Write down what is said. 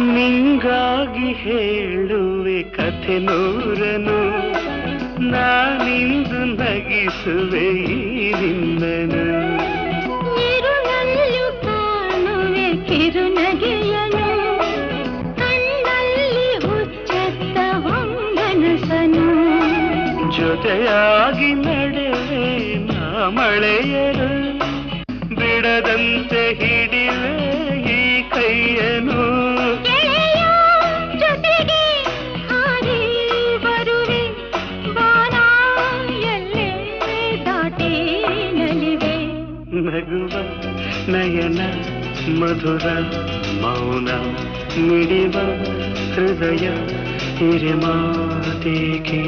ನಿಂಗಾಗಿ ಹೇಳುವೆ ಕಥೆ ನೂರನು. ನಾನಿಂದು ನಗಿಸುವೆ ನಿನ್ನನು. ಇರುಳಲ್ಲೂ ಕಾಣುವೆ ಕಿರುನಗೆಯನು. ಕಣ್ಣಲ್ಲಿ ಹುಚ್ಚತ್ತ ಹೊಂಗನಸನು ಜೊತೆಯಾಗಿ ನಡೆವೆ ನಾ ಮಳೆಯರು. ಬಿಡದಂತೆ ಹಿಡಿವೆ ನಗುವ ನಯನ ಮಧುರ ಮೌನ ಮಿಡಿವ ಹೃದಯ ಹಿರಿಮಾತೇಕೆ